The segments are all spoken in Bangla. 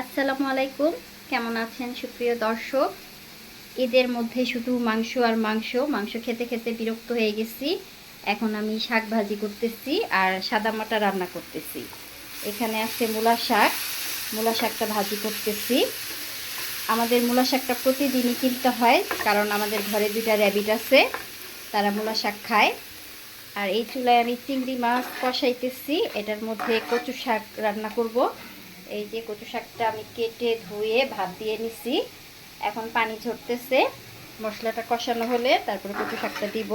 আসসালামু আলাইকুম। কেমন আছেন সুপ্রিয় দর্শক? ঈদের মধ্যে শুধু মাংস আর মাংস মাংস খেতে খেতে বিরক্ত হয়ে গেছি। এখন আমি শাক ভাজি করতেছি আর সাদা মাটা রান্না করতেছি। এখানে আছে মূলা শাক। মূলা শাকটা ভাজি করতেছি। আমাদের মূলা শাকটা প্রতিদিনই কিনতে হয়, কারণ আমাদের ঘরে দুইটা র্যাবিট আছে, তারা মূলা শাক খায়। আর এই চুলায় আমি চিংড়ি মাছ কষাইতেছি। এটার মধ্যে কচু শাক রান্না করব। এই যে কচু শাকটা আমি কেটে ধুয়ে ভাত দিয়ে নিছি। এখন পানি ঝরতেছে, মশলাটা কষানো হলে তারপরে কচু শাকটা দিব।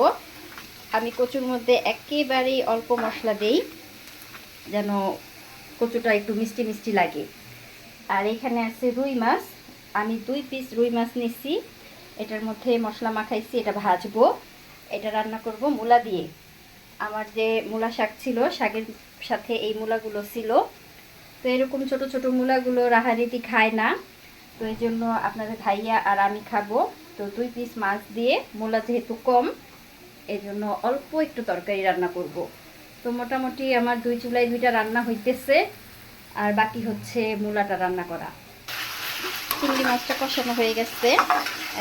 আমি কচুর মধ্যে একেবারেই অল্প মশলা দেই, যেন কচুটা একটু মিষ্টি মিষ্টি লাগে। আর এখানে আছে রুই মাছ। আমি দুই পিস রুই মাছ নিছি। এটার মধ্যে মশলা মাখাইছি, এটা ভাজবো। এটা রান্না করব মূলা দিয়ে। আমার যে মূলা শাক ছিল, শাকের সাথে এই মূলাগুলো ছিল তো এরকম ছোট ছোট মূলাগুলো রাহারিতি খায় না। তো এই জন্য আপনাদের ভাইয়া আর আমি খাব। তো দুই পিস মাছ দিয়ে, মূলা যেহেতু কম, এই জন্য অল্প একটু তরকারি রান্না করব। তো মোটামুটি আমার দুই চুলায় দুইটা রান্না হইতেছে, আর বাকি হচ্ছে মূলাটা রান্না করা। চিংড়ি মাছটা কষানো হয়ে গেছে।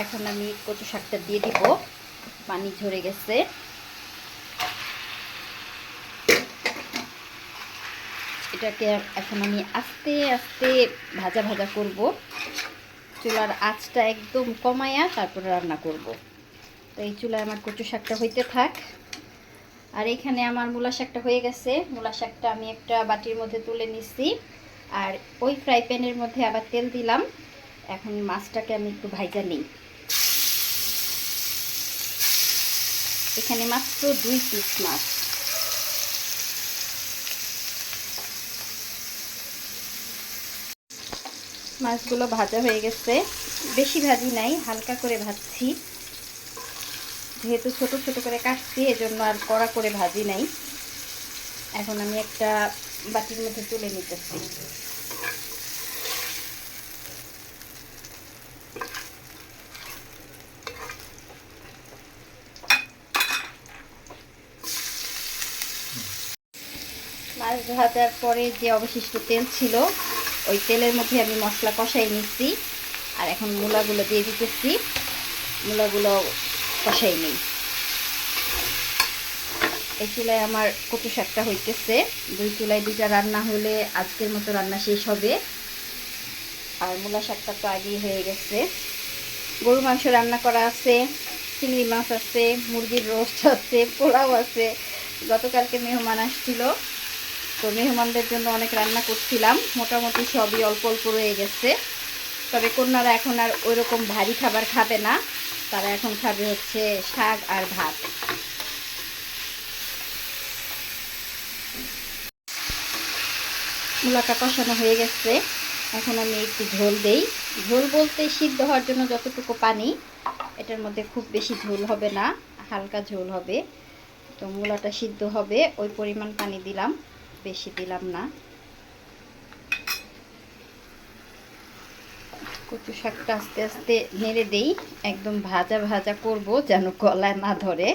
এখন আমি কচু শাকটা দিয়ে দিব। পানি ঝরে গেছে। এটাকে এখন আমি আস্তে আস্তে ভাজা ভাজা করব। চুলার আঁচটা একদম কমায়া তারপরে রান্না করব। তো এই চুলায় আমার কচু শাকটা হইতে থাক। আর এখানে আমার মূলা শাকটা হয়ে গেছে। মূলা শাকটা আমি একটা বাটির মধ্যে তুলে নিচ্ছি আর ওই ফ্রাই প্যানের মধ্যে আবার তেল দিলাম। এখন মাছটাকে আমি একটু ভাইজা নিই। এখানে মাত্র দুই পিস মাছ। মাছগুলো ভাজা হয়ে গেছে। বেশি ভাজি নাই, হালকা করে ভাজছি। যেহেতু ছোট ছোট করে কাটছি, এজন্য আর কড়া করে ভাজি নাই। এখন আমি একটা বাটির মধ্যে তুলে নিতেছি। মাছ ভাজার পরে যে অবশিষ্ট তেল ছিল ওই তেলের মধ্যে আমি মশলা কষাই নিচ্ছি। আর এখন মূলাগুলো দিয়ে দিতেছি। মূলাগুলো কষাই নিই। এই চুলায় আমার কচু শাকটা হইতেছে। দুই চুলায় দুইটা রান্না হলে আজকের মতো রান্না শেষ হবে। আর মূলা শাকটা তো আগেই হয়ে গেছে। গরু মাংস রান্না করা আছে, চিংড়ি মাছ আছে, মুরগির রোস্ট আছে, পোলাও আছে। গতকালকে মেহমান আসছিল। তো মেহমানদের জন্য অনেক রান্না করছিলাম। মোটামুটি সবই অল্প অল্প রয়ে গেছে। তবে কন্যারা এখন আর ওই রকম ভারী খাবার খাবে না। তারা এখন খাবে হচ্ছে শাক আর ভাত। মূলাটা কষানো হয়ে গেছে। এখন আমি একটু ঝোল দেই। ঝোল বলতে সিদ্ধ হওয়ার জন্য যতটুকু পানি, এটার মধ্যে খুব বেশি ঝোল হবে না, হালকা ঝোল হবে। তো মূলাটা সিদ্ধ হবে, ওই পরিমাণ পানি দিলাম। বেশি দিলাম না। কচু শাকটা আস্তে আস্তে নেড়ে দেই। একদম ভাজা ভাজা করব যেন গলায় না ধরে।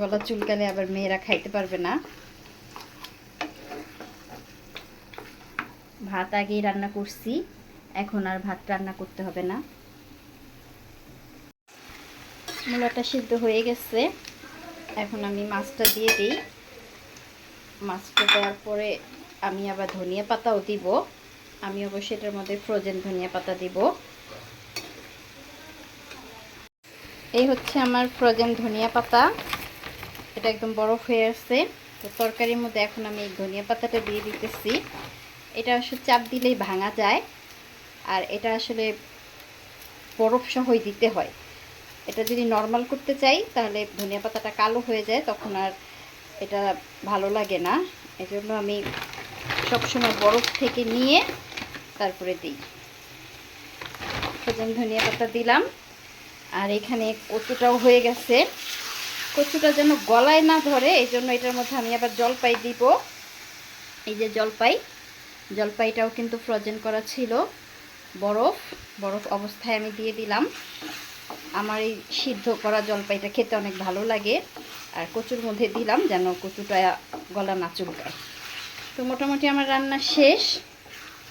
গলা চুলকালে আবার মেয়েরা খাইতে পারবে না। ভাত আগেই রান্না করছি। এখন আর ভাত রান্না করতে হবে না। মূলাটা সিদ্ধ হয়ে গেছে। এখন আমি মাছটা দিয়ে দিই। মাছটা দেওয়ার পরে আমি আবার ধনিয়া পাতাও দিব। আমি অবশ্যই এটার মধ্যে ফ্রোজেন ধনিয়া পাতা দিব। এই হচ্ছে আমার ফ্রোজেন ধনিয়া পাতা। এটা একদম বরফ হয়ে আসছে। তো তরকারির মধ্যে এখন আমি এই ধনিয়া পাতাটা দিয়ে দিতেছি। এটা আসলে চাপ দিলেই ভাঙা যায়। আর এটা আসলে বরফ সহই দিতে হয়। এটা যদি নর্মাল করতে চাই, তাহলে ধনিয়া পাতাটা কালো হয়ে যায়, তখন আর এটা ভালো লাগে না। এজন্য আমি সবসময় বরফ থেকে নিয়ে তারপরে দিই। সজন ধনিয়া পাতা দিলাম। আর এখানে কচুটাও হয়ে গেছে। কচুটা যেন গলায় না ধরে এই জন্য এটার মধ্যে আমি আবার জলপাই দিব। এই যে জলপাই, জলপাইটাও কিন্তু ফ্রোজেন করা ছিল। বরফ বরফ অবস্থায় আমি দিয়ে দিলাম। আমার এই সিদ্ধ করা জলপাইটা খেতে অনেক ভালো লাগে। আর কচুর মধ্যে দিলাম যেন কচুটা গলা না চুলকায়। তো মোটামুটি আমার রান্না শেষ।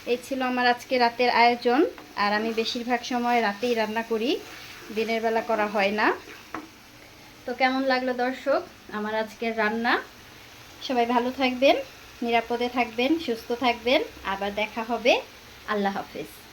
এই ছিল আমার আজকে রাতের আয়োজন। আর আমি বেশিরভাগ সময় রাতেই রান্না করি। দিনের বেলা করা হয় না। তো কেমন লাগল দর্শক? আমার আজকের রান্না। সবাই ভালো থাকবেন, নিরাপদে থাকবেন, সুস্থ থাকবেন। আবার দেখা হবে। আল্লাহ হাফেজ।